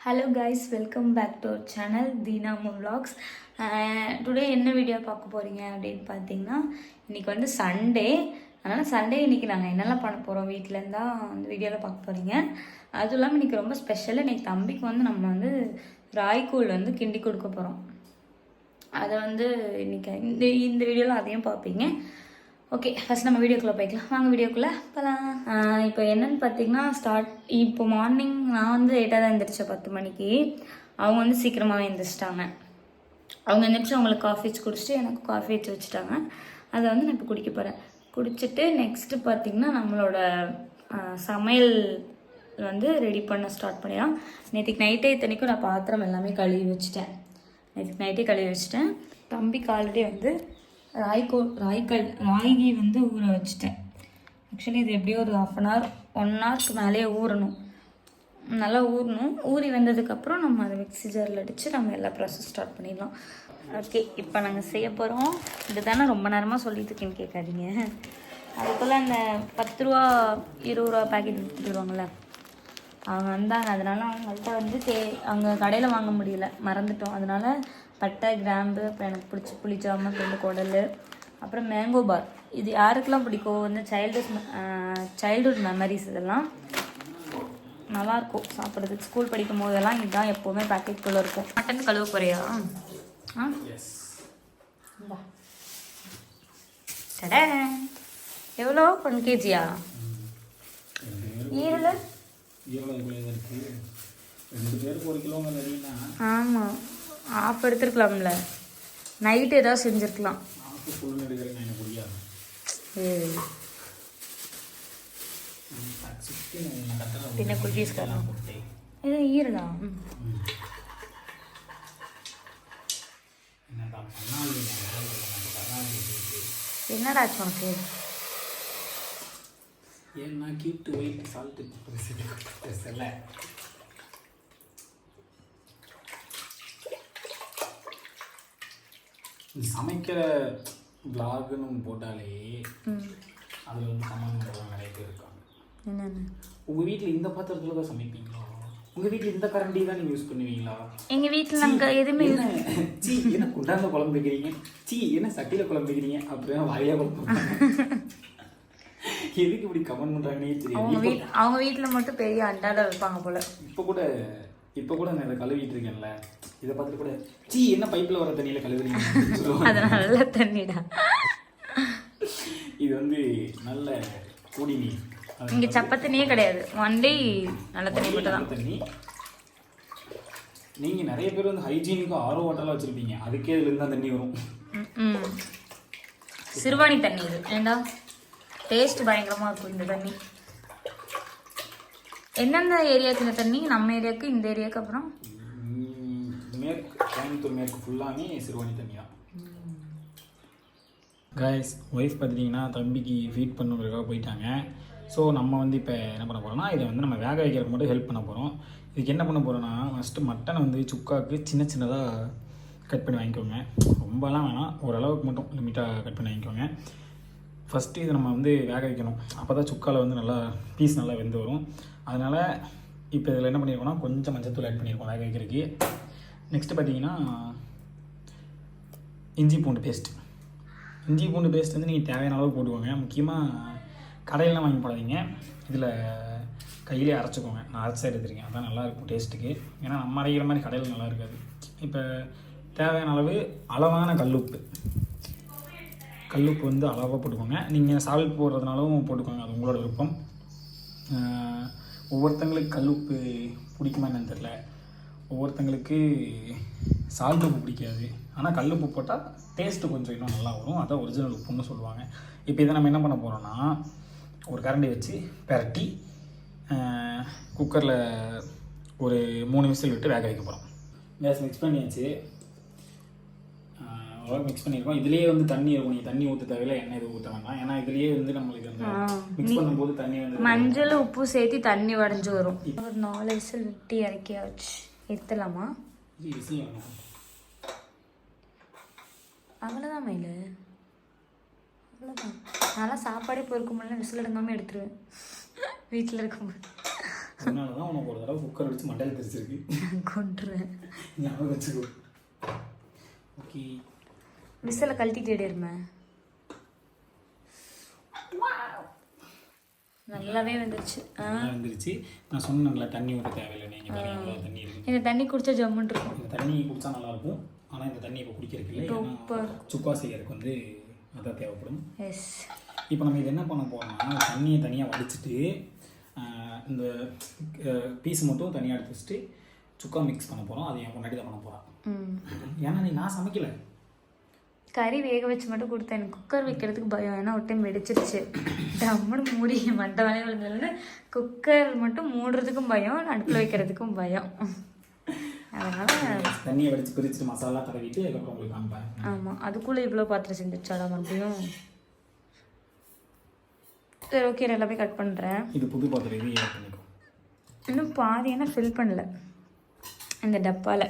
Hello guys welcome back to our channel தீனாமு vlogs. Uh, today என்ன video பார்க்க போகிறீங்க அப்படின்னு பார்த்தீங்கன்னா இன்றைக்கி வந்து சண்டே அதனால் சண்டே இன்றைக்கி நாங்கள் என்னெல்லாம் பண்ண போகிறோம் வீட்டிலேருந்து தான் அந்த வீடியோவில் பார்க்க போகிறீங்க அதுவும் இல்லாமல் இன்றைக்கி ரொம்ப ஸ்பெஷல் இன்றைக்கி தம்பிக்கு வந்து நம்ம வந்து ராய்கூழ் வந்து கிண்டி கொடுக்க போகிறோம் அதை வந்து இன்றைக்கி இந்த இந்த வீடியோவில் அதையும் பார்ப்பீங்க. ஓகே ஃபஸ்ட் நம்ம வீடியோக்குள்ளே போய்க்கலாம். வாங்க வீடியோக்குள்ளே போகலாம் இப்போ என்னென்னு பார்த்தீங்கன்னா ஸ்டார்ட் இப்போ மார்னிங் நான் வந்து லேட்டாக தான் எழுந்திரிச்சேன் பத்து மணிக்கு. அவங்க வந்து சீக்கிரமாகவே எழுந்திரிச்சிட்டாங்க அவங்க எழுந்திரிச்சு அவங்களுக்கு காஃபி வச்சு குடிச்சிட்டு எனக்கு காஃபி வச்சு வச்சுட்டாங்க. அதை வந்து நான் இப்போ குடிக்க போகிறேன் குடிச்சிட்டு நெக்ஸ்ட்டு பார்த்தீங்கன்னா நம்மளோட சமையல் வந்து ரெடி பண்ண ஸ்டார்ட் பண்ணிடலாம். நேற்றுக்கு நைட்டே இத்தனைக்கும் நான் பாத்திரம் எல்லாமே கழுவி வச்சுட்டேன். நேற்றுக்கு நைட்டே கழுவி வச்சுட்டேன். தம்பிக்கு ஆல்ரெடி வந்து ராய்கோ ராய்கல் ராகி வந்து ஊற வச்சுட்டேன். ஆக்சுவலி இது எப்படியும் ஒரு ஹாஃப் அன் ஹவர் ஒன் ஹவர்க்கு மேலேயே ஊறணும். நல்லா ஊறணும். ஊறி வந்ததுக்கப்புறம் நம்ம அதை மிக்ஸி ஜாரில் அடித்து நம்ம எல்லா ப்ராசஸ் ஸ்டார்ட் பண்ணிடலாம். ஓகே இப்போ நாங்கள் செய்ய போகிறோம் இது தானே ரொம்ப நேரமாக சொல்லிட்டு இருக்கேன்னு கேட்காதீங்க. அதுக்குள்ளே அந்த பத்து ரூபா இருபது ரூபா பேக்கெட் விற்றுட்டு வருவாங்கள்ல அவங்க வந்தாங்க. அதனால அவங்கள்ட்ட வந்து தே அங்கே கடையில் வாங்க முடியல. மறந்துட்டோம். அதனால பட்டை கிராம்பு அப்புறம் எனக்கு பிடிச்ச புளிச்சாம ரெண்டு குடல். அப்புறம் மேங்கோ பார் இது யாருக்கெல்லாம் பிடிக்கும்? வந்து சைல்டுஹுட் சைல்டுஹுட் மெமரிஸ் இதெல்லாம் நல்லாயிருக்கும் சாப்பிட்றதுக்கு. ஸ்கூல் படிக்கும் போதெல்லாம் இதுதான் எப்போவுமே பேக்கெட்குள்ளே இருக்கும். மட்டன் கழுவ போறியா? ஆ. எவ்வளோ? ஒன் கேஜியா ஈரல்? ஆமாம் ஆஃப் எடுத்துருக்கலாம்ல. நைட்டு ஏதாவது செஞ்சுருக்கலாம். பின்ன குக்கீஸ் காரணம் இது ஈரலா ம். என்னடா உனக்கு? ஏன்னா கீட்டு ஒயிட் சால்ட்டு செல்ல. சமைக்கிற விலாகுன்னு போட்டாலே அதில் வந்து கமெண்ட் பண்ணுறவங்க நிறைய பேர் இருக்காங்க. என்னென்ன? உங்கள் வீட்டில் இந்த பாத்திரத்தில் தான் சமைப்பீங்களா? உங்கள் வீட்டில் இந்த கரண்டி தான் நீங்கள் யூஸ் பண்ணுவீங்களா? எங்கள் வீட்டில் நாங்கள் எதுவுமே சீ என்ன குண்டாந்த குழம்பு வைக்கிறீங்க? சீ என்ன சட்டியில் குழம்பு வைக்கிறீங்க? அப்படியே வாயிலே குழம்பு. எதுக்கு இப்படி கமெண்ட் பண்ணுறாங்கன்னே அவங்க தெரியும் அவங்க வீட்டில் மட்டும் பெரிய அண்டாவில் வைப்பாங்க போல. இப்போ கூட இப்போ கூட நான் இதை கழுவிட்டு இருக்கேன்ல. இதை பார்த்துட்டு கூட சீ என்ன பைப்பில் வர தண்ணியில் கழுவுறீங்க. அது நல்ல தண்ணிடா. இது வந்து நல்ல குடிநீர் இங்கே சப்ப தண்ணியே கிடையாது. ஒன்லி நல்ல தண்ணி மட்டும் தான் தண்ணி. நீங்க நிறைய பேர் வந்து ஹைஜீனிக்கும் ஆரோ வாட்டர்லாம் வச்சிருப்பீங்க. அதுக்கே இதுல இருந்து தான் தண்ணி வரும். சிறுவாணி தண்ணி இது. ஏண்டா? டேஸ்ட் பயங்கரமாக இருக்கும் இந்த தண்ணி. எந்தெந்த ஏரியாவுக்கு இந்த தண்ணி நம்ம ஏரியாவுக்கு இந்த ஏரியாவுக்கு அப்புறம்? ம், மேற்கு கோயம்புத்தூர் மேற்கு ஃபுல்லாமே சிறுவாணி தண்ணி தான் கைஸ் ஒய்ஃப் பார்த்துட்டிங்கன்னா தம்பிக்கு ஃபீட் பண்ணுறதுக்காக போயிட்டாங்க. ஸோ நம்ம வந்து இப்போ என்ன பண்ண போகிறோம்னா இதை வந்து நம்ம வேக வைக்கிறதுக்கு மட்டும் ஹெல்ப் பண்ண போகிறோம் இதுக்கு என்ன பண்ண போகிறோன்னா ஃபஸ்ட்டு மட்டனை வந்து சுக்காக்கு சின்ன சின்னதாக கட் பண்ணி வாங்கிக்கோங்க. ரொம்பலாம் வேணாம். ஓரளவுக்கு மட்டும் லிமிட்டாக கட் பண்ணி வாங்கிக்கோங்க. ஃபஸ்ட்டு இதை நம்ம வந்து வேக வைக்கணும். அப்போ தான் சுக்காவில் வந்து நல்லா பீஸ் நல்லா வெந்து வரும். அதனால் இப்போ இதில் என்ன பண்ணியிருக்கோம்னா கொஞ்சம் மஞ்சத்தூள் ஆட் பண்ணியிருக்கோம் வேக வைக்கிறதுக்கு. நெக்ஸ்ட்டு பார்த்தீங்கன்னா இஞ்சி பூண்டு பேஸ்ட் இஞ்சி பூண்டு பேஸ்ட் வந்து நீங்கள் தேவையான அளவு போட்டுக்கோங்க. முக்கியமாக கடையிலலாம் வாங்கி போடாதீங்க இதில் கையிலே அரைச்சிக்கோங்க. நான் அரைச்சி எடுத்துருக்கேன். அதான் நல்லாயிருக்கும் டேஸ்ட்டுக்கு ஏன்னா நம்ம அரைக்கிற மாதிரி கடையில் நல்லா இருக்காது. இப்போ தேவையான அளவு அளவான கல்லுப்பு. கல்லுப்பு வந்து அளவாக போட்டுக்கோங்க. நீங்கள் சால்ட் போடுறதுனாலும் போட்டுக்கோங்க அது உங்களோட விருப்பம். ஒவ்வொருத்தங்களுக்கு கல்லுப்பு பிடிக்குமா என்னன்னு தெரில ஒவ்வொருத்தங்களுக்கு சால்ட் உப்பு பிடிக்காது. ஆனால் கல்லுப்பு போட்டால் டேஸ்ட்டு கொஞ்சம் இன்னும் நல்லா வரும். அதான் ஒரிஜினல் உப்புன்னு சொல்லுவாங்க. இப்போ இதை நம்ம என்ன பண்ண போகிறோம்னா ஒரு கரண்டி வச்சு பெரட்டி குக்கரில் ஒரு மூணு விசில் விட்டு வேக வைக்க போகிறோம் கேஸ் மிக்ஸ் பண்ணியாச்சு. ஓரளவு மிக்ஸ் பண்ணியிருக்கோம். இதுலேயே வந்து தண்ணி இருக்கும். நீங்கள் தண்ணி ஊற்ற தேவையில்ல எண்ணெய் எதுவும் ஊற்ற வேண்டாம். ஏன்னா இதுலேயே வந்து நம்மளுக்கு அந்த மிக்ஸ் பண்ணும்போது தண்ணி வந்து மஞ்சள் உப்பு சேர்த்து தண்ணி வடைஞ்சு வரும். ஒரு நாலு விசில் விட்டு இறக்கியாச்சு எடுத்துலாமா இது விசில் வேணும். அவ்வளோதான் மயில். அவ்வளோதான் நான்லாம் சாப்பாடே பொறுக்க முடியல விசில் எடுக்காமல் எடுத்துருவேன். வீட்டில் இருக்கும்போது. அதனால தான் உனக்கு ஒரு தடவை குக்கர் வச்சு மண்டையில் தெரிச்சிருக்கு கொண்டுருவேன் ஞாபகம் வச்சுக்கோ. ஓகே விசில கழட்டிட்டு இருமே நல்லாவே வந்துருச்சு. வந்துருச்சு. நான் சொன்னேன்ல தண்ணி ஊற்ற தேவையில்லை நீங்கள் தண்ணி இருக்குது இந்த தண்ணி குடிச்சா ஜம்முன்னு இருக்கும் இந்த தண்ணி குடிச்சா நல்லா இருக்கும் ஆனால் இந்த தண்ணி இப்போ குடிக்கிறதுக்கு இல்லை. சுக்கா செய்யறதுக்கு வந்து அதான் தேவைப்படும். எஸ். இப்போ நம்ம இது என்ன பண்ண போறோம்னா தண்ணியை தனியாக வடிச்சிட்டு இந்த பீஸ் மட்டும் தனியாக எடுத்து வச்சுட்டு சுக்கா மிக்ஸ் பண்ண போகிறோம் அது என் முன்னாடி தான் பண்ண போகிறான் ஏன்னா நீ நான் சமைக்கல. கறி வேக வச்சு மட்டும் கொடுத்தேன். எனக்கு குக்கர் வைக்கிறதுக்கு பயம். ஏன்னா ஒரு டைம் வெடிச்சிருச்சு. டம்முன்னு மூடி மண்டை வேலையை விழுந்ததுல குக்கர் மட்டும் மூடுறதுக்கும் பயம் அடுப்பில் வைக்கிறதுக்கும் பயம். அதனால தண்ணியை வடித்து பிரிச்சுட்டு மசாலா தடவிட்டு அதுக்கப்புறம் உங்களுக்கு காமிப்பேன். ஆமாம் அதுக்குள்ளே இவ்வளோ பாத்திரம் செஞ்சுச்சாடா மறுபடியும்? சரி ஓகே நான் எல்லாமே கட் பண்ணுறேன் இது புது பாத்திரம் இது பண்ணிக்கோ. இன்னும் பாதி என்ன ஃபில் பண்ணல. இந்த டப்பாவில்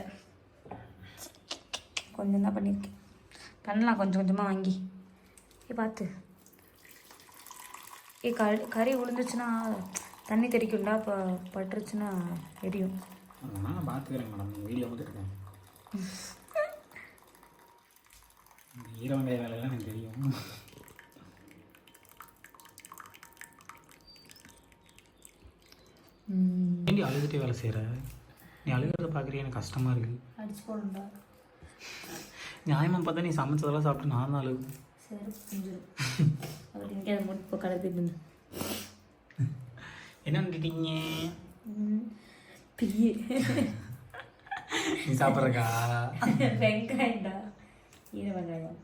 கொஞ்சம் தான் பண்ணியிருக்கேன் பண்ணலாம் கொஞ்சம் கொஞ்சமாக வாங்கி. ஏ பார்த்து ஏ கறி கறி விழுந்துச்சுன்னா தண்ணி தெறிக்கும்டா இப்போ பட்டுருச்சுன்னா எரியும். அதனால் நான் பார்த்துக்கிறேன் மேடம். வீடியோ பார்த்துருக்கேன் வெங்காய வேலையெல்லாம் எனக்கு தெரியும். ஏண்டி அழுதுகிட்டே வேலை செய்கிற நீ அழுகிறத பார்க்குறிய எனக்கு கஷ்டமாக இருக்குது அடிச்சு போடுண்டா நியாயமாக பார்த்தா நீ சமைச்சதெல்லாம் சாப்பிட்டு நான் கலந்துட்டு என்ன பண்ணிட்டீங்க நீ சாப்பிட்றக்கா? வெங்காயம்டா. ஈர வெங்காயம்.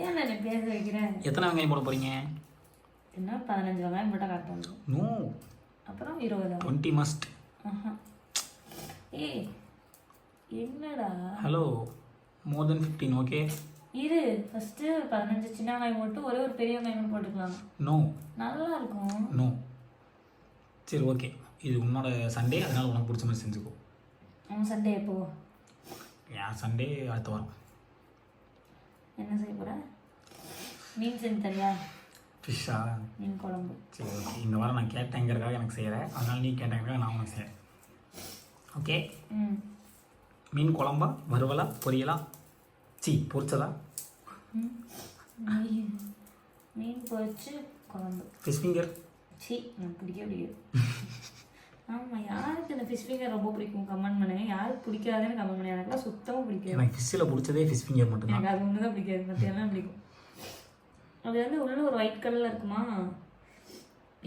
ஏன் நான் பேச வைக்கிறேன் எத்தனை வெங்காயம் போட போகிறீங்க என்ன பதினஞ்சு வெங்காயம் கட் பண்ணுறோம் நோ. அப்புறம் இருபது. Twenty must. ஏய் என்னடா? Hello more then fifteen okay இரு ஃபஸ்ட்டு பதினஞ்சு சின்ன வெங்காயம் போட்டு ஒரே ஒரு பெரிய வெங்காயம் மட்டும் போட்டுக்கலாம். நோ நல்லா இருக்கும் நோ சரி ஓகே இது உன்னோட சண்டே அதனால் உனக்கு பிடிச்ச மாதிரி செஞ்சுக்கோ. உன் சண்டே எப்போ? என் சண்டே அடுத்த வாரம். என்ன செய்ய போற? மீன் செஞ்சு தரியா ஃபிஷ்ஷா மீன் குழம்பு. சரி ஓகே இந்த வாரம் நான் கேட்டேங்கிறதுக்காக எனக்கு செய்கிறேன் அதனால் நீ கேட்டேங்கிறதுக்காக நான் உனக்கு செய்கிறேன் ஓகே? மீன் குழம்பா? வறுவலா? பொரியலா? சி பொரிச்சதா. மீன் பொரிச்சு குழம்பு. ஃபிஷ் ஃபிங்கர் சி எனக்கு பிடிக்கவே பிடிக்கும் ஆமாம் யாருக்கு இந்த ஃபிஷ் ஃபிங்கர் ரொம்ப பிடிக்கும்? கமெண்ட் பண்ணுங்க. யாருக்கு பிடிக்காதுன்னு கமெண்ட் பண்ணுங்க. எனக்குலாம் சுத்தமாக பிடிக்காது. எனக்கு ஃபிஷ்ஷில் பிடிச்சதே ஃபிஷ் ஃபிங்கர் மட்டும்தான். எனக்கு அது ஒன்று தான் பிடிக்காது. மற்ற எல்லாம் பிடிக்கும். அது வந்து உள்ள ஒரு ஒயிட் கலரில் இருக்குமா?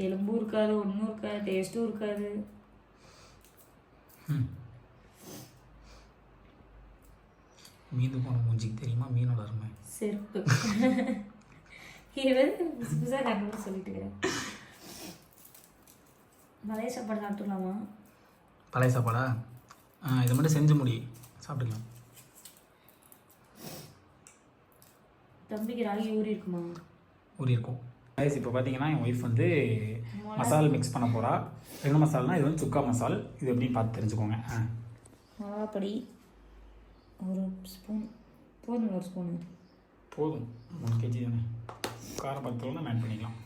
எலும்பும் இருக்காது ஒன்றும் இருக்காது டேஸ்ட்டும் இருக்காது. மீந்து போன மூஞ்சிக்கு தெரியுமா? மீனோட அருமை. செருப்பு. புதுசாக கண்டுபிடிச்சு சொல்லிட்டு இருக்கிறேன் மலைய சாப்பாடு சாப்பிட்டுக்கலாமா? பழைய சாப்பாடா? இதை மட்டும் செஞ்சு முடி. சாப்பிட்டுக்கலாம் தம்பிக்கு ராகி ஊறி இருக்குமா? ஊறி இருக்கும் ரைஸ் இப்போ பார்த்தீங்கன்னா என் ஒய்ஃப் வந்து மசால் மிக்ஸ் பண்ண போகிறா என்ன மசால்னா இது வந்து சுக்கா மசால். இது எப்படின்னு பார்த்து தெரிஞ்சுக்கோங்க. மிளகாப்பொடி ஒரு ஸ்பூன் போதும் ஒரு ஸ்பூனு போதும். மூணு கேஜி தானே. காரம் பத்தோம்னா ஆட் பண்ணிக்கலாம்.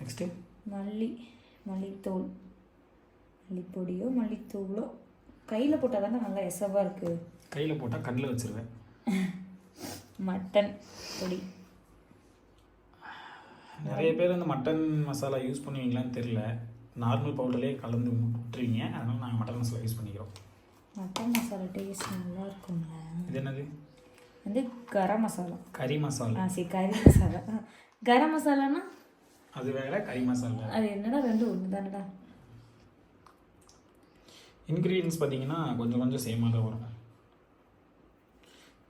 நெக்ஸ்ட்டு மல்லி மல்லித்தூள். மல்லிப்பொடியோ மல்லித்தூளோ. கையில் போட்டால் தானே நல்லா எசவாக இருக்குது கையில் போட்டால் கல்லில் வச்சுருவேன். மட்டன் பொடி. நிறைய பேர் வந்து மட்டன் மசாலா யூஸ் பண்ணுவீங்களான்னு தெரில நார்மல் பவுடர்லேயே கலந்து விட்டுருவீங்க அதனால் நாங்கள் மட்டன் மசாலா யூஸ் பண்ணிக்கிறோம். மட்டன் மசாலா டேஸ்ட் நல்லா இருக்குங்க இது என்னது? வந்து கரம் மசாலா கறி மசாலா ஆ சரி கறி மசாலா கரம் மசாலானா அது வேற கறி மசாலா அது என்னடா ரெண்டு ஒன்று தானடா இன்க்ரீடியன்ஸ் பார்த்தீங்கன்னா கொஞ்சம் கொஞ்சம் சேமாக தான் வரும்.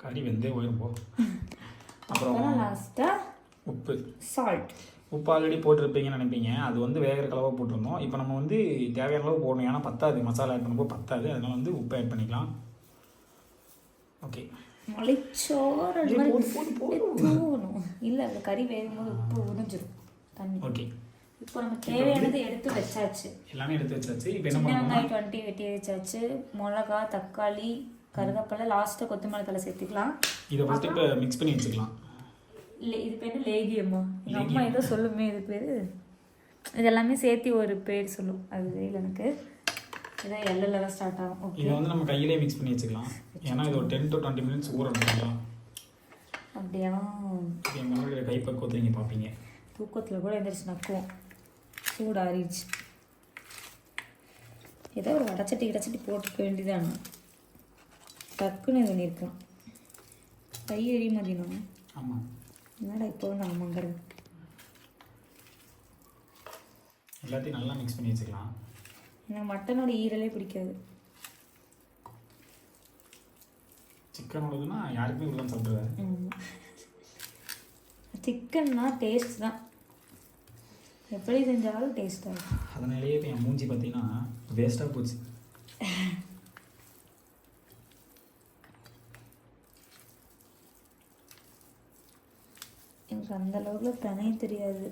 கறி வெந்தே போயிடும் போ. அப்புறம் அப்புறம் லாஸ்ட்டாக உப்பு. சால்ட் உப்பு ஆல்ரெடி போட்டிருப்பீங்கன்னு நினைப்பீங்க. அது வந்து வேகிற அளவாக போட்டிருந்தோம். இப்போ நம்ம வந்து தேவையான அளவு போடணும். ஏன்னா பத்தாது. மசாலா ஆட் பண்ணும்போது பத்தாது. அதனால வந்து உப்பு ஆட் பண்ணிக்கலாம். ஓகே மலைச்சோறு இல்லை அந்த கறி வேகும் போது உப்பு உறிஞ்சிரும். தண்ணி. ஓகே இப்போ நம்ம தேவையானது எடுத்து வச்சாச்சு. எல்லாமே எடுத்து வச்சாச்சு. இப்போ என்ன வெங்காயம் டுவெண்ட்டி வெட்டி வச்சாச்சு. மிளகா தக்காளி கருவேப்பிலை லாஸ்ட்டாக கொத்தமல்லி தலை சேர்த்துக்கலாம். இதை ஃபஸ்ட்டு இப்போ மிக்ஸ் பண்ணி வச்சுக்கலாம். இது பேர் லேகியம்மா. எங்கள் அம்மா ஏதோ சொல்லுமே இது பேர். இது எல்லாமே சேர்த்து ஒரு பேர் சொல்லும். அது தெரியல எனக்கு. இதை எல்லில் தான் ஸ்டார்ட் ஆகும். ஓகே இதை வந்து நம்ம கையிலே மிக்ஸ் பண்ணி வச்சுக்கலாம். ஏன்னா இது ஒரு டென் டு டுவெண்ட்டி மினிட்ஸ் ஊறணும் அப்படியா? என் முன்னாடி கைப்பக்குவத்தை நீங்கள் பார்ப்பீங்க. தூக்கத்தில் கூட எந்திரிச்சு நக்குவோம். சூடு ஆறிடுச்சு ஏதோ ஒரு வடச்சட்டி கிடச்சட்டி போட்டுக்க வேண்டியதானே டக்குன்னு இது பண்ணியிருக்கலாம். கை எரிய மதியம் ஆமாம் என்னடா இப்போ ஆமாங்கிறது எல்லாத்தையும் நல்லா மிக்ஸ் பண்ணி வச்சுக்கலாம். எனக்கு மட்டனோட ஈரலே பிடிக்காது. சிக்கனோடதுன்னா யாருக்குமே இப்படி சாப்பிட்ருவாரு சிக்கன்னா டேஸ்ட் தான். எப்படி செஞ்சாலும் டேஸ்ட்டாக அதனாலேயே இப்போ என் மூஞ்சி பார்த்தீங்கன்னா வேஸ்ட்டாக போச்சு. எனக்கு அந்த அளவுக்கு பிணைய தெரியாது.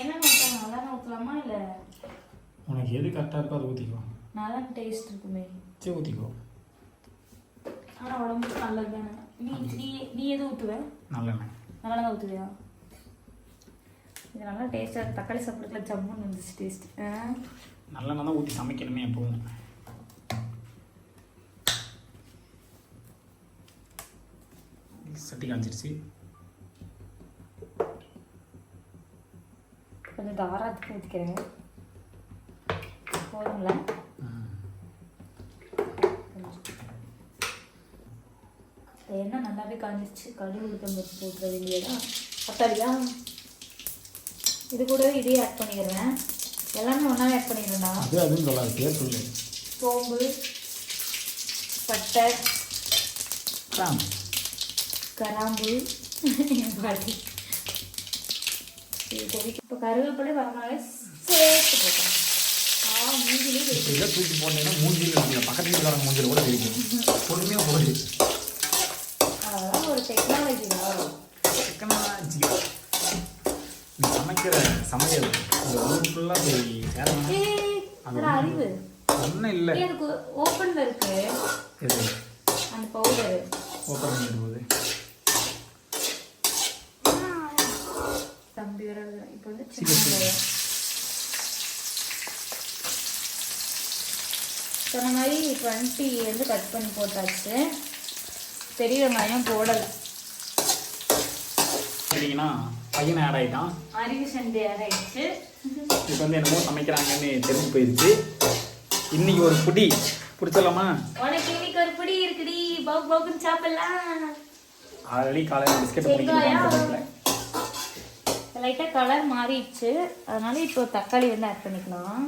என்ன மாட்டாங்க நல்லா ஊற்றலாமா இல்லை? உனக்கு எது கரெக்டாக இருக்கோ அதை ஊற்றிக்கோ நல்லா டேஸ்ட் இருக்குமே. சரி ஊற்றிக்கோ ஆனால் உடம்புக்கு நல்லது தானே. நீ நீ நீ எது ஊற்றுவ நல்லெண்ணெய் நல்லா தான் ஊற்றுவியா இது நல்லா டேஸ்ட்டாக தக்காளி சாப்பிட்றதுல ஜம்முன்னு வந்துச்சு டேஸ்ட் நல்லெண்ணெய் தான் ஊற்றி சமைக்கணுமே எப்பவும். சட்டி காஞ்சிருச்சு. கொஞ்சம் தாராத்துக்கு ஊற்றிக்கிறேன் போதுங்களா எண்ணெய் நல்லாவே காஞ்சிருச்சு. கடுகு உளுத்தம் பருப்பு போட்டுற வேண்டியதா? பத்தாடியா இது கூடவே இதையே ஆட் பண்ணிடுறேன். எல்லாமே ஒன்றாவே ஆட் பண்ணிடுறேன்டா. அது அதுவும் சொல்லாது பேர் சொல்லு. சோம்பு பட்டை கிராம் கராம்பு பாட்டி இது கொதிக்க இப்போ கருவேப்பிலை வரமாவே சேர்த்து இப்போ இதை தூக்கி போட்டீங்கன்னா மூஞ்சியில் பக்கத்தில் இருக்கிற மூஞ்சியில் கூட இருக்கும் பொறுமையாக போகுது அதெல்லாம் ஒரு டெக்னாலஜி தான் நீ சமைக்கிற சமையல் இந்த ஊர் ஃபுல்லாக போய் சேரணும் அட அறிவு ஒன்றும் இல்லை ஏய், எனக்கு ஓப்பன்ல இருக்கு இது அந்த பவுடர் ஓப்பன் பண்ணிட்டு போகுது தம்பி வர இப்போ வந்து சின்ன மாதிரி டுவெண்ட்டி வந்து கட் பண்ணி போட்டாச்சு பெரிய வெங்காயம் போடலை சரிங்கன்னா பையன் ஆட் ஆகிட்டான் அறிவு சண்டை ஆயிடுச்சு இப்போ வந்து என்னமோ சமைக்கிறாங்கன்னு தெரிஞ்சு போயிடுச்சு இன்னைக்கு ஒரு புடி. பிடிச்சலாமா உனக்கு இன்னைக்கு ஒரு பிடி இருக்குடி. பவுக் பவுக்குன்னு சாப்பிடலாம். ஆல்ரெடி காலையில் பிஸ்கெட் வெங்காயம். லைட்டாக கலர் மாறிடுச்சு. அதனால இப்போ தக்காளி வந்து ஆட் பண்ணிக்கலாம்.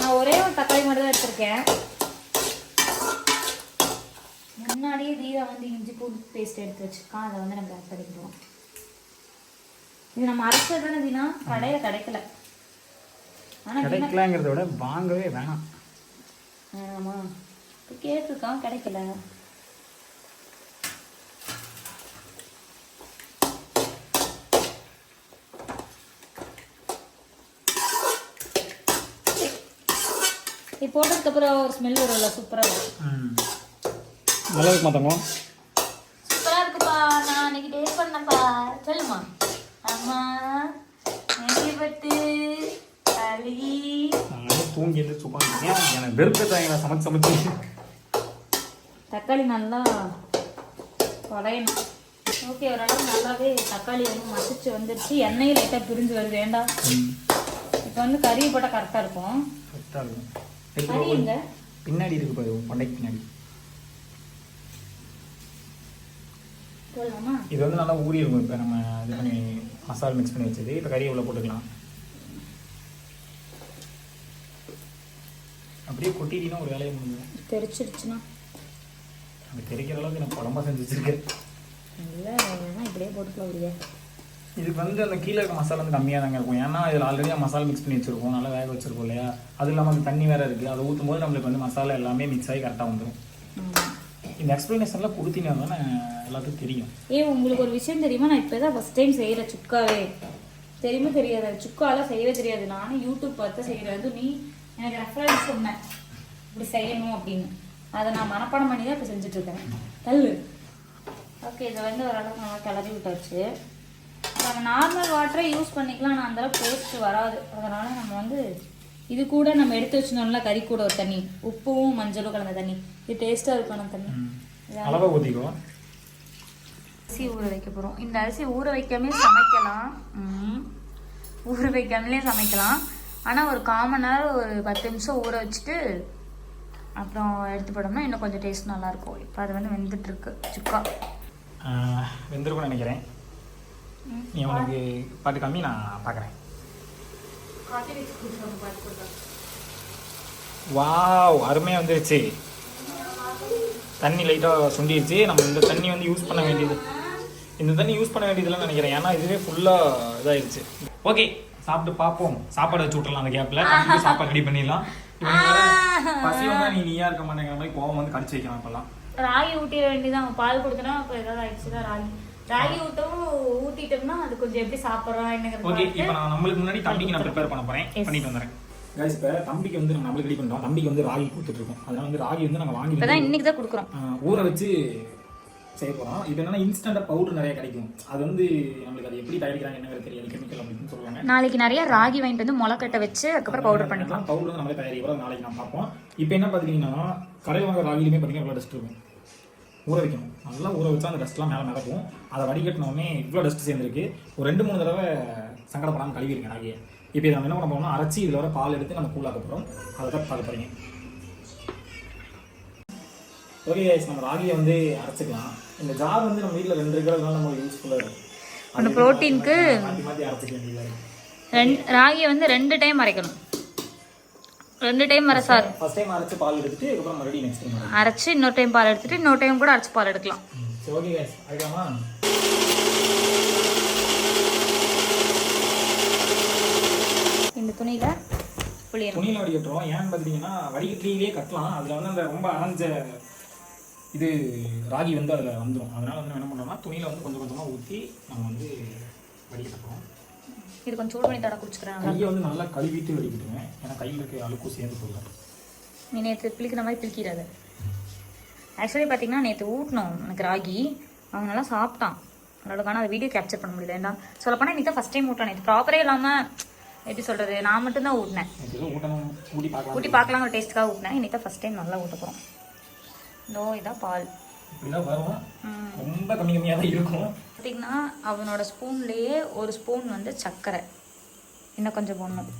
நான் ஒரே ஒரு தக்காளி மட்டும் தான் எடுத்திருக்கேன். முன்னாடியே தீரா வந்து இஞ்சி பூண்டு பேஸ்ட் எடுத்து வச்சிருக்கான். அதை வந்து நம்ம ஆட் பண்ணிக்கிறோம் இது நம்ம அரைச்சது தானே தீனா? கடையில் கிடைக்கல. ஆனால் கிடைக்கலங்கிறத விட வாங்கவே வேணாம். ஆமா. இப்போ கேட்டிருக்கான் கிடைக்கல. இது போட்டதுக்கப்புறம் ஒரு ஸ்மெல் வரும்ல சூப்பராக இருக்கும். ம். நல்லா இருக்கு மாத்தங்க சூப்பராக இருக்குப்பா. நான் அன்னைக்கு டேஸ்ட் பண்ணப்பா சொல்லுமா அம்மா நெஞ்சு பட்டு அழுகி தூங்கி எழுந்து உட்காந்துருக்கேன் எனக்கு வெறுப்பு தாங்க சமைச்சு சமைச்சு. தக்காளி நல்லா குழையணும் ஓகே ஓரளவு நல்லாவே தக்காளி வந்து மசிச்சு வந்துருச்சு. எண்ணெயும் லைட்டாக பிரிஞ்சு வருது. வேண்டாம் இப்போ வந்து கறி போட்டால் கரெக்டாக இருக்கும். கரெக்டாக இருக்கும். பின்னாடி இருக்கு பாரு உன் பண்டைக்கு பின்னாடி. இது வந்து நல்லா ஊறி இருக்கும். இப்போ நம்ம இது பண்ணி மசாலா மிக்ஸ் பண்ணி வச்சது. இப்போ கறி உள்ள போட்டுக்கலாம். அப்படியே கொட்டிட்டீங்கன்னா ஒரு வேலையை முடிஞ்சது தெரிச்சிடுச்சுன்னா அது தெரிக்கிற அளவுக்கு நான் குழம்பா செஞ்சு வச்சிருக்கேன். இல்லை இப்படியே போட்டுக்கலாம் அப்படியே இதுக்கு வந்து அந்த கீழே இருக்க மசாலா வந்து கம்மியாக தாங்க இருக்கும். ஏன்னா இதில் ஆல்ரெடி மசாலா மிக்ஸ் பண்ணி வச்சிருக்கோம். நல்லா வேக வச்சிருக்கோம் இல்லையா? அது இல்லாமல் அந்த தண்ணி வேற இருக்குது அதை ஊற்றும் போது நம்மளுக்கு வந்து மசாலா எல்லாமே மிக்ஸ் ஆகி கரெக்டாக வந்துடும் இந்த எக்ஸ்ப்ளனேஷன்லாம் கொடுத்தீங்கன்னா தானே எல்லாத்துக்கும் தெரியும். ஏ உங்களுக்கு ஒரு விஷயம் தெரியுமா? நான் இப்போ தான் ஃபஸ்ட் டைம் செய்கிறேன் சுக்காவே. தெரியுமா? தெரியாது. சுக்காலாம் செய்யவே தெரியாது. நானும் யூடியூப் பார்த்து செய்கிறேன் அது நீ எனக்கு ரெஃபரன்ஸ் சொன்னேன். இப்படி செய்யணும் அப்படின்னு. அதை நான் மனப்பாடம் பண்ணி தான் இப்போ செஞ்சுட்டு இருக்கேன். தள்ளு. ஓகே இதை வந்து ஓரளவுக்கு நல்லா கிளறி விட்டாச்சு நம்ம நார்மல் வாட்டரை யூஸ் பண்ணிக்கலாம். ஆனால் அந்தளவுக்கு டேஸ்ட் வராது. அதனால நம்ம வந்து இது கூட நம்ம எடுத்து வச்சிருந்தோம்ல கறி கூட ஒரு தண்ணி உப்பும் மஞ்சளும் கலந்த தண்ணி. இது டேஸ்ட்டாக இருக்கணும் தண்ணி. அளவாக ஊற்றிக்கோ அரிசி ஊற வைக்க போகிறோம் இந்த அரிசி ஊற வைக்காமே சமைக்கலாம். ம். ஊற வைக்காமலே சமைக்கலாம். ஆனால் ஒரு காமன் நேரம் ஒரு பத்து நிமிஷம் ஊற வச்சுட்டு அப்புறம் எடுத்து போட்டோம்னா இன்னும் கொஞ்சம் டேஸ்ட் நல்லாயிருக்கும் இப்போ அது வந்து வெந்துட்டு இருக்கு சுக்கா வெந்திருக்கும்னு நினைக்கிறேன். நீ உனக்கு பாட்டு கம்மி நான் பார்க்குறேன் வாவ் அருமையாக வந்துருச்சு. தண்ணி லைட்டாக சுண்டிருச்சு. நம்ம இந்த தண்ணி வந்து யூஸ் பண்ண வேண்டியது. இந்த தண்ணி யூஸ் பண்ண வேண்டியதுலாம் நினைக்கிறேன். ஏன்னா இதுவே ஃபுல்லாக இதாயிருச்சு. ஓகே சாப்பிட்டு பார்ப்போம். சாப்பாடு வச்சு விட்றலாம் அந்த கேப்பில் சாப்பாடு ரெடி பண்ணிடலாம். இவனுக்கு பசி நீ நீயா இருக்க மாட்டேங்கிற மாதிரி கோவம் வந்து கடிச்சு வைக்கலாம் இப்போல்லாம். ராகி ஊட்டிட வேண்டியதான் பால் கொடுத்தனா அப்போ ஏதாவது ஆயிடுச்சுன்னா ராகி. ராகி ஊட்டவும் ஊட்டிட்டோம்னா அது கொஞ்சம் எப்படி சாப்பிட்றோம் என்னங்கிறது ஓகே இப்போ நான் நம்மளுக்கு முன்னாடி தம்பிக்கு நான் ப்ரிப்பேர் பண்ண போறேன். பண்ணிட்டு வந்துறேன் கைஸ் இப்போ தம்பிக்கு வந்து நம்ம நம்மளுக்கு ரெடி பண்ணுறோம் தம்பிக்கு வந்து ராகி கொடுத்துட்டு இருக்கோம். அதனால வந்து ராகி வந்து நாங்கள் வாங்கி இப்பதான் இன்னைக்கு தான் கொடுக்குறோம். ஊற வச்சு செய்ய போகிறோம் இப்போ என்னன்னா இன்ஸ்டன்டாக பவுடர் நிறைய கிடைக்கும். அது வந்து நம்மளுக்கு அது எப்படி தயாரிக்கிறாங்க என்னங்கிறது தெரியாது. கெமிக்கல் அப்படின்னு சொல்லுவாங்க. நாளைக்கு நிறைய ராகி வாங்கிட்டு வந்து முளைக்கட்டை வச்சு அதுக்கப்புறம் பவுடர் பண்ணிக்கலாம். பவுடர் வந்து நம்மளே தயாரிக்கிறோம். நாளைக்கு நான் பார்ப்போம். இப்போ என்ன பார்த்தீங்கன்னா கடையில் வாங்க ராகிலுமே பார்த்தீங்கன்னா இவ்வளோ டஸ்ட் இருக்கும். ஊற வைக்கணும். நல்லா ஊற வச்சா அந்த டஸ்ட்லாம் மேலே மிதக்கும் அதை வடிகட்டினோடனே இவ்வளோ டஸ்ட் சேர்ந்துருக்கு. ஒரு ரெண்டு மூணு தடவை சங்கடப்படாமல் கழுவிருங்க ராகியை இப்போ இதை நம்ம என்ன பண்ண போறோம்னா அரைச்சி இதில் வர பால் எடுத்து நம்ம கூழாக்க போகிறோம் அதை தான் பார்க்க போகிறீங்க ஓகே நம்ம ராகியை வந்து அரைச்சிக்கலாம். இந்த ஜார் வந்து நம்ம வீட்டில் ரெண்டு இருக்கிறதுனால நம்ம யூஸ்ஃபுல்லாக இருக்கும். ஒன்று ப்ரோட்டீனுக்கு ராகியை வந்து ரெண்டு டைம் அரைக்கணும். ரெண்டு டைம் வர சார். ஃபர்ஸ்ட் டைம் அரைச்சு பால் எடுத்துட்டு அதுக்கப்புறம் மறுபடியும் நெக்ஸ்ட் டைம் அரைச்சு இன்னொரு டைம் பால் எடுத்துட்டு இன்னொரு டைம் கூட அரைச்சு பால் எடுக்கலாம். சரி ஓகே கைஸ் அதுக்காமா இந்த துணியில புளியணும். துணியில் வடிகட்டுறோம். ஏன்னு பார்த்தீங்கன்னா வடிகட்டிலேயே கட்டலாம். அதில் வந்து அந்த ரொம்ப அரைஞ்ச இது ராகி வந்து அதில் வந்துடும் அதனால வந்து என்ன பண்ணுறோம்னா துணியில் வந்து கொஞ்சம் கொஞ்சமாக ஊற்றி நம்ம வந்து வடிகட்டுறோம். இது கொஞ்சம் சூடு பண்ணி தட குடிச்சுக்கிறேன் கையை வந்து நல்லா கழுவிட்டு வடிகட்டுவேன் ஏன்னா கையில் இருக்க அழுக்கும் சேர்ந்து போயிடும் நீ நேற்று பிளிக்கிற மாதிரி பிளிக்கிறாத. ஆக்சுவலி பார்த்தீங்கன்னா நேற்று ஊட்டினோம் எனக்கு ராகி. அவன் நல்லா சாப்பிட்டான். ஆனால் அதை வீடியோ கேப்சர் பண்ண முடியல. ஏன்னா சொல்லப்போனால் இன்னைக்கு தான் ஃபஸ்ட் டைம் ஊட்டான் நேற்று ப்ராப்பரே இல்லாமல் எப்படி சொல்கிறது நான் மட்டும்தான் ஊட்டினேன். ஊட்டி பார்க்கலாம் ஒரு டேஸ்ட்டுக்காக ஊட்டினேன். இன்னைக்கு தான் ஃபஸ்ட் டைம் நல்லா ஊட்ட போகிறோம் இதோ இதான் பால். இப்படிலாம் வரும். ரொம்ப கம்மி கம்மியாக தான் இருக்கும். பார்த்தீங்கன்னா அவனோட ஸ்பூன்லேயே ஒரு ஸ்பூன் வந்து சர்க்கரை. இன்னும் கொஞ்சம் போடணும்.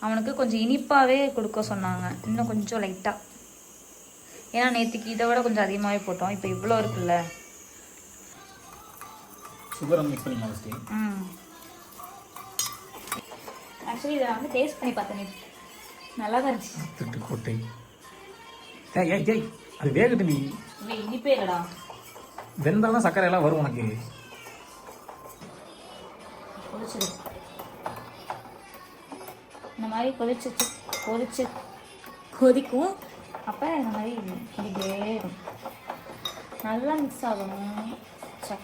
அவனுக்கு கொஞ்சம் இனிப்பாகவே கொடுக்க சொன்னாங்க. இன்னும் கொஞ்சம் லைட்டாக ஏன்னா நேற்றுக்கு இதை விட கொஞ்சம் அதிகமாகவே போட்டோம். இப்போ இவ்வளோ இருக்குல்ல. ம். ஆக்சுவலி இதை வந்து டேஸ்ட் பண்ணி பார்த்தேன். நல்லா தான் இருந்துச்சு. அது வேகட்டு நீ. இனிப்பே இல்லடா. வெந்தாலும் சர்க்கரை எல்லாம் வரும் உனக்கு. இந்த மாதிரி கொதிச்சு கொதிச்சு கொதிக்கும். அப்போ இந்த மாதிரி இருக்கும். நல்லா மிக்ஸ் ஆகணும்.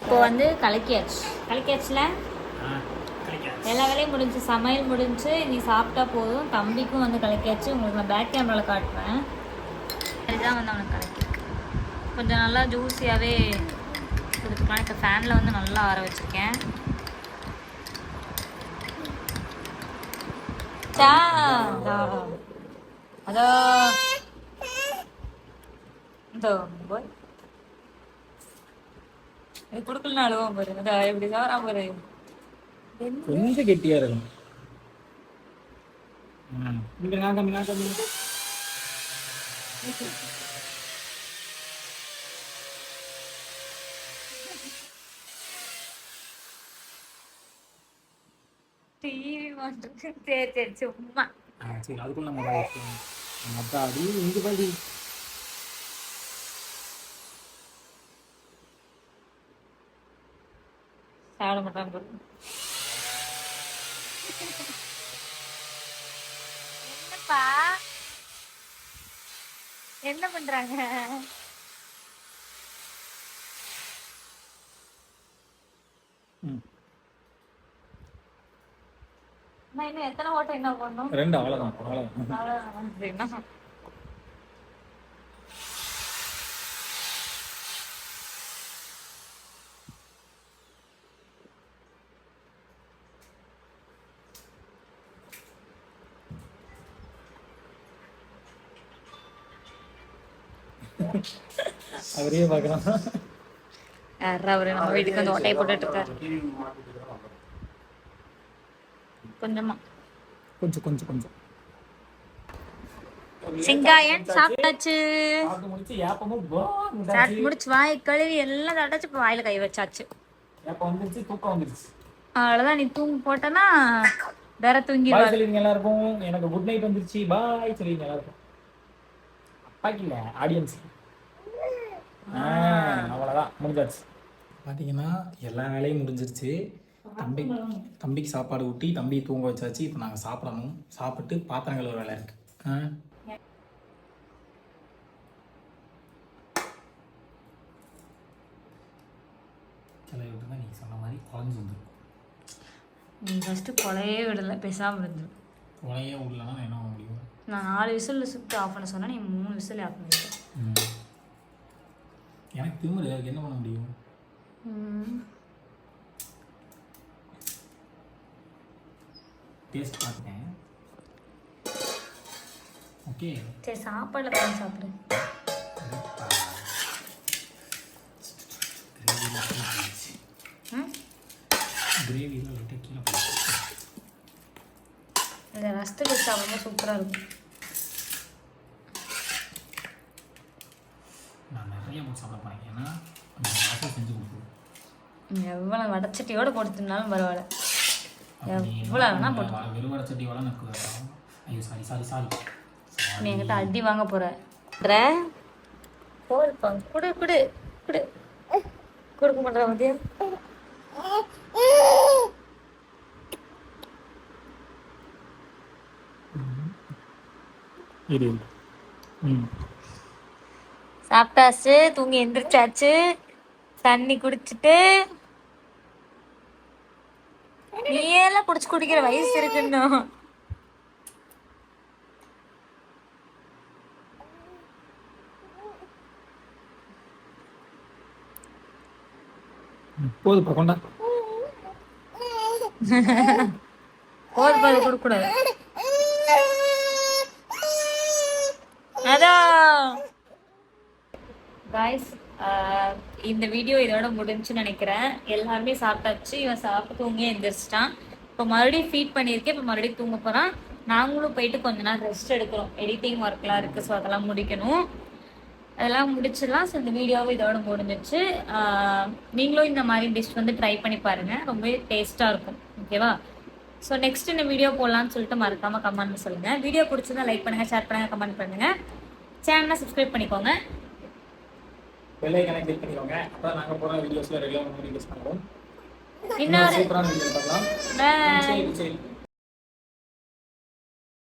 இப்போ வந்து கலக்கியாச்சு. கலக்கியாச்சுல? எல்லா வேலையும் முடிஞ்சு சமையல் முடிஞ்சு நீ சாப்பிட்டா போதும். தம்பிக்கும் வந்து கலக்கியாச்சு. உங்களுக்கு நான் பேக் கேமராவில் காட்டுறேன். இதுதான் வந்து அவனுக்கு கலக்கியிருக்கு கொஞ்சம் நல்லா ஜூஸியாகவே இப்போ ஃபேனில் வந்து நல்லா ஆற வச்சுருக்கேன். அதோ. இதோ போய் இது கொடுக்கலனா அழுவோம் பாரு. அதா எப்படி தான் பாரு. கொஞ்சம் கெட்டியா இருக்கும். இங்க நான் கம்மி நான் கம்மி சரி சரி சும்மா. சரி அதுக்குள்ள நம்ம வாய் அத்தாடி இங்க பாடி சாப்பிட மாட்டாங்க பாரு. என்னப்பா? என்ன பண்றாங்க? ம். நான் இன்னும் எத்தனை ஓட்டம் என்ன ரெண்டு அப்படின்னா அவரே யாரா அவரு? நம்ம வீட்டுக்கு வந்து ஓட்டையை போட்டுட்டு இருக்காரு. கொஞ்சமா. கொஞ்சம் கொஞ்சம் கொஞ்சம். சிங்காயன் சாப்பிட்டாச்சு. சாப்பிட்டு முடிச்சு வாய் கழுவி எல்லாம் சாப்பிட்டாச்சு இப்போ வாயில கை வச்சாச்சு. அவ்வளவுதான் நீ தூங்கி போட்டனா வேற தூங்கி சொல்லிருங்க எல்லாருக்கும். எனக்கு குட் நைட் வந்துருச்சு. பாய் சொல்லிருங்க எல்லாருக்கும். அப்பாக்கு இல்ல ஆடியன்ஸ் அவ்வளோதான் முடிஞ்சாச்சு. பார்த்தீங்கன்னா எல்லா வேலையும் முடிஞ்சிருச்சு. தம்பி தம்பிக்கு சாப்பாடு ஊட்டி தம்பி தூங்க வச்சாச்சு. இப்போ நாங்கள் சாப்பிடணும். சாப்பிட்டு பாத்திரங்கள் ஒரு வேலை இருக்கு. ஆ? கிளறி விட்டுருந்தா நீங்கள் சொன்ன மாதிரி குழஞ்சி வந்துடும் நீ ஃபர்ஸ்ட் கொலையே விடல பேசாம இருந்துரு. உலையே விடலன்னா என்ன பண்ண முடியும்? நான் நாலு விசில் சுட்டு ஆஃப் பண்ண சொன்னா நீ மூணு விசில் ஆஃப் பண்ணிட்ட ம். எனக்கு அதுக்கு என்ன பண்ண முடியும்? டேஸ்ட் பார்த்துட்டேன் ஓகே. சரி சாப்பாடுல கலந்து சாப்பிடு. ம்? கிரேவியில் லைட்டாக கீழே போயிடுச்சு இந்த ரசத்துக்கு சாப்பிடும்போது சூப்பரா இருக்கும். நான் நிறைய போட்டு சாப்பிட போகிறேன் ஏன்னா செஞ்சு நீ எவ்வளவு வடச்சட்டியோட போட்டு தின்னாலும் பரவாயில்ல. எவ்வளவு வேணா போட்டு நீ என்கிட்ட அடி வாங்க போற. குடு குடு குடு. கொடுக்க மாட்டேன் மதியம் சாப்பிட்டாச்சு தூங்கி எந்திரிச்சாச்சு. தண்ணி குடிச்சிட்டு நீயெல்லாம் குடிச்சு குடிக்கிற வயசு இருக்குன்னு போதுப்பா கொண்டா. போது போது கொடுக்கூடாது அதான் காய்ஸ் இந்த வீடியோ இதோட முடிஞ்சுன்னு நினைக்கிறேன். எல்லாருமே சாப்பிட்டாச்சு. இவன் சாப்பிட்டு தூங்கி எந்திரிச்சிட்டான். இப்போ மறுபடியும் ஃபீட் பண்ணியிருக்கேன். இப்போ மறுபடியும் தூங்க போகிறான் நாங்களும் போயிட்டு கொஞ்ச நாள் ரெஸ்ட் எடுக்கிறோம். எடிட்டிங் ஒர்க்லாம் இருக்குது ஸோ அதெல்லாம் முடிக்கணும். அதெல்லாம் முடிச்சிடலாம். ஸோ இந்த வீடியோவும் இதோட முடிஞ்சிச்சு நீங்களும் இந்த மாதிரி டிஷ் வந்து ட்ரை பண்ணி பாருங்கள் ரொம்பவே டேஸ்ட்டாக இருக்கும். ஓகேவா ஸோ நெக்ஸ்ட் இந்த வீடியோ போடலான்னு சொல்லிட்டு மறக்காமல் கமெண்ட் சொல்லுங்கள் வீடியோ பிடிச்சிருந்தா லைக் பண்ணுங்க ஷேர் பண்ணுங்க கமெண்ட் பண்ணுங்கள் சேனலை சப்ஸ்கிரைப் பண்ணிக்கோங்க. வெள்ளை கணக்கு கிளிக் பண்ணிக்கோங்க. அப்போ நாங்கள் போகிற வீடியோஸில் ரெகுலராக வீடியோஸ் பண்ணுவோம். இன்னொரு சூப்பரான வீடியோ பார்க்கலாம்.